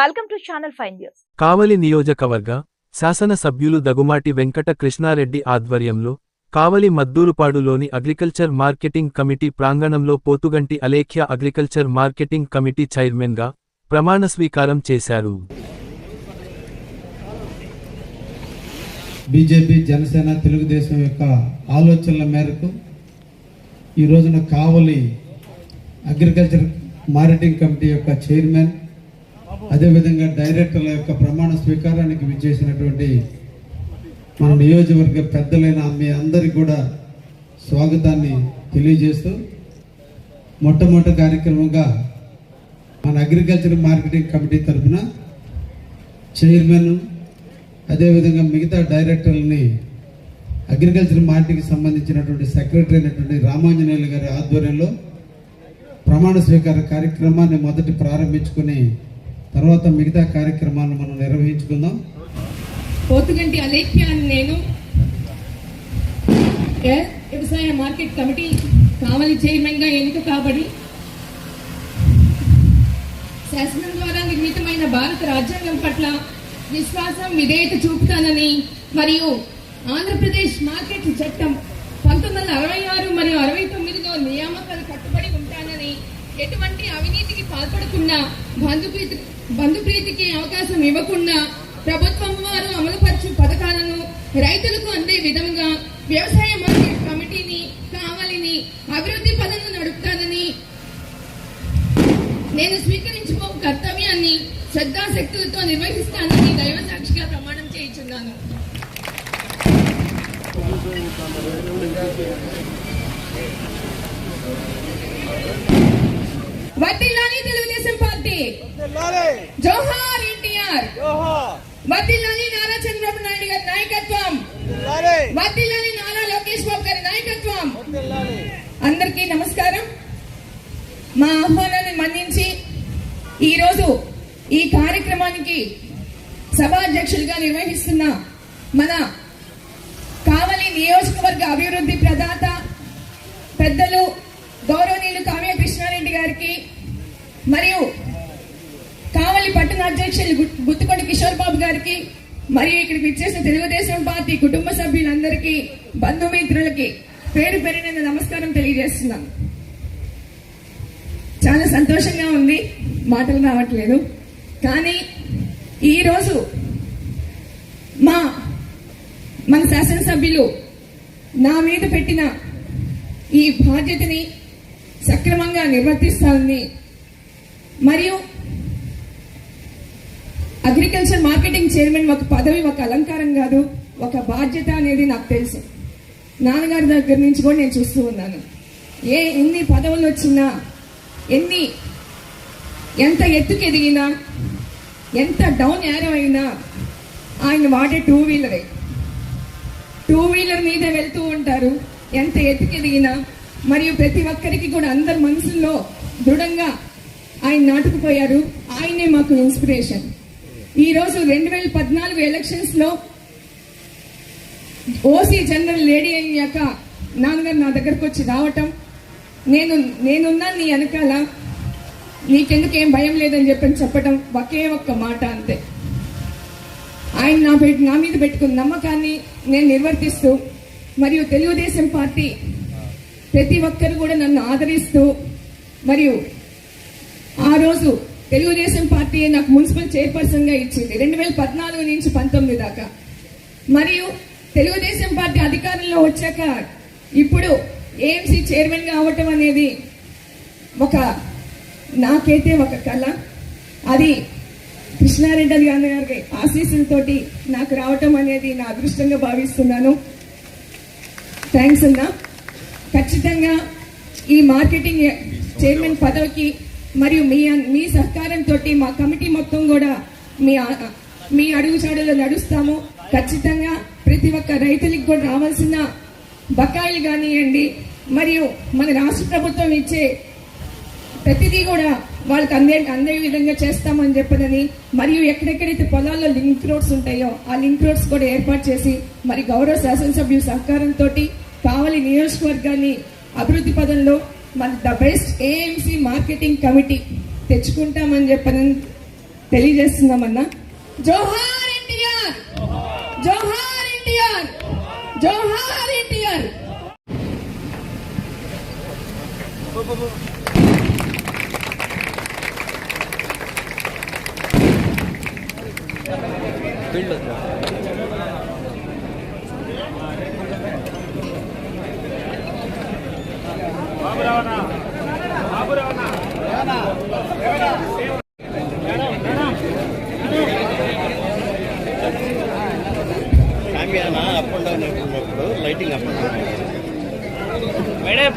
Welcome to channel five news Kavali నియోజకవర్గ శాసన సభ్యులు దగుమాటి వెంకట కృష్ణారెడ్డి ఆధ్వర్యంలో కావలి మద్దూరుపాడులోని అగ్రికల్చర్ మార్కెటింగ్ కమిటీ ప్రాంగణంలో Pothuganti Alekhya agriculture marketing committee చైర్మన్గా ప్రమాణ స్వీకారం చేశారు. బీజేపీ జనసేన తెలుగుదేశం యొక్క ఆలోచనల మేరకు ఈ రోజున కావలి అగ్రికల్చర్ మార్కెటింగ్ కమిటీ యొక్క చైర్మన్ అదేవిధంగా డైరెక్టర్ల యొక్క ప్రమాణ స్వీకారానికి విచ్చేసినటువంటి మన నియోజకవర్గ పెద్దలైన మీ అందరికీ కూడా స్వాగతాన్ని తెలియజేస్తూ మొట్టమొదటి కార్యక్రమంగా మన అగ్రికల్చర్ మార్కెటింగ్ కమిటీ తరఫున చైర్మన్ అదేవిధంగా మిగతా డైరెక్టర్లని అగ్రికల్చర్ మార్కెట్కి సంబంధించినటువంటి సెక్రటరీ అయినటువంటి రామాంజనేయులు గారి ఆధ్వర్యంలో ప్రమాణ స్వీకార కార్యక్రమాన్ని మొదటి ప్రారంభించుకుని తర్వాత మిగతా కార్యక్రమాలను మనం నిర్వహించుకుందాం. పోతుగంటి అలేఖ్యాన్ని నేను వ్యవసాయ మార్కెట్ కమిటీ కావలి చైర్మన్గా ఎన్నిక కాబడి శాసనం ద్వారా నిర్మితమైన భారత రాజ్యాంగం పట్ల విశ్వాసం విధేయత చూపుతానని మరియు ఆంధ్రప్రదేశ్ మార్కెట్ చట్టం ఎటువంటి అవినీతికి పాల్పడకుండా బంధుప్రీతి బంధుప్రీతికి అవకాశం ఇవ్వకుండా ప్రభుత్వం వారు అమలుపరచు పథకాలను రైతులకు అందే విధంగా వ్యవసాయ మార్కెట్ కమిటీని కావాలని అభివృద్ధి పదంలో నడుపుతానని నేను స్వీకరించుకో కర్తవ్యాన్ని శ్రద్ధాశక్తులతో నిర్వహిస్తానని దైవ సాక్షిగా ప్రమాణం చేయించున్నాను. వర్తిల్లాలి తెలుగుదేశం పార్టీ. జోహార్ ఎన్టీఆర్. వర్తిల్లాలి నారా చంద్రబాబు నాయుడు గారి నాయకత్వం. వర్తిల్లాలి నారా లోకేష్ బాబు గారి నాయకత్వం. అందరికీ నమస్కారం. మా ఆహ్వానాన్ని మన్నించి ఈరోజు ఈ కార్యక్రమానికి సభాధ్యక్షులుగా నిర్వహిస్తున్న మన కావలి నియోజకవర్గ అభివృద్ధి ప్రదాత పెద్దలు గౌరవనీయులు కావ్య కృష్ణారెడ్డి గారికి మరియు కావలి పట్టణ అధ్యక్షులు గుత్తుకొండ కిషోర్ బాబు గారికి మరియు ఇక్కడికి ఇచ్చేసిన తెలుగుదేశం పార్టీ కుటుంబ సభ్యులందరికీ బంధుమిత్రులకి పేరు పేరున నమస్కారం తెలియజేస్తున్నాను చాలా సంతోషంగా ఉంది. మాటలు రావట్లేదు. కానీ ఈరోజు మా మన శాసనసభ్యులు నా మీద పెట్టిన ఈ బాధ్యతని సక్రమంగా నిర్వర్తిస్తానని మరియు అగ్రికల్చర్ మార్కెటింగ్ చైర్మన్ ఒక పదవి ఒక అలంకారం కాదు ఒక బాధ్యత అనేది నాకు తెలుసు. నాన్నగారి దగ్గర నుంచి కూడా నేను చూస్తూ ఉన్నాను. ఏ ఎన్ని పదవులు వచ్చినా ఎన్ని ఎంత ఎత్తుకు ఎదిగినా ఎంత డౌన్ యారో అయినా ఆయన వాడే టూ వీలరే టూ వీలర్ మీద వెళ్తూ ఉంటారు ఎంత ఎత్తుకు ఎదిగినా మరియు ప్రతి ఒక్కరికి కూడా అందరి మనసుల్లో దృఢంగా ఆయన నాటుకుపోయారు. ఆయనే మాకు ఇన్స్పిరేషన్. ఈ రోజు రెండు వేల పద్నాలుగు ఎలక్షన్స్లో ఓసీ జనరల్ లేడీ అయ్యాక నాన్నగారు నా దగ్గరకు వచ్చి రావటం. నేను నేనున్నా నీ వెనకాల. నీకెందుకు ఏం భయం లేదని చెప్పని చెప్పటం ఒకే ఒక్క మాట అంతే. ఆయన నా పెట్టి నా మీద పెట్టుకున్న నమ్మకాన్ని నేను నిర్వర్తిస్తూ మరియు తెలుగుదేశం పార్టీ ప్రతి ఒక్కరు కూడా నన్ను ఆదరిస్తూ మరియు ఆ రోజు తెలుగుదేశం పార్టీ నాకు మున్సిపల్ చైర్పర్సన్గా ఇచ్చింది. రెండు వేల పద్నాలుగు నుంచి పంతొమ్మిది దాకా. మరియు తెలుగుదేశం పార్టీ అధికారంలో వచ్చాక ఇప్పుడు ఏఎంసీ చైర్మన్గా అనేది ఒక నాకైతే ఒక కళ. అది కృష్ణారెడ్డి గారి గారి ఆశీస్సులతోటి నాకు రావటం అనేది నా అదృష్టంగా భావిస్తున్నాను. థ్యాంక్స్ అన్నా. ఖచ్చితంగా ఈ మార్కెటింగ్ చైర్మన్ పదవికి మరియు మీ మీ సహకారంతో మా కమిటీ మొత్తం కూడా మీ మీ అడుగుచాడులో నడుస్తాము. ఖచ్చితంగా ప్రతి ఒక్క రైతులకు కూడా రావాల్సిన బకాయిలు కానివ్వండి మరియు మన రాష్ట్ర ప్రభుత్వం ఇచ్చే ప్రతిదీ కూడా వాళ్ళకి అందే అందే విధంగా చేస్తామని చెప్పదని మరియు ఎక్కడెక్కడైతే పొలాల్లో లింక్ రోడ్స్ ఉంటాయో ఆ లింక్ రోడ్స్ కూడా ఏర్పాటు చేసి మరి గౌరవ శాసనసభ్యుల సహకారంతో కావలి నియోజకవర్గాన్ని అభివృద్ధి పదంలో మన the best AMC marketing committee తెచ్చుకుంటామని చెప్పని తెలియజేస్తున్నామన్నా. జోహార్ ఎన్టీఆర్! జోహార్ ఎన్టీఆర్! జోహార్ NTR! Build up and down ఉన్నప్పుడు lighting up and down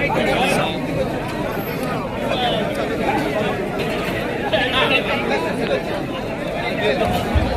Thank you.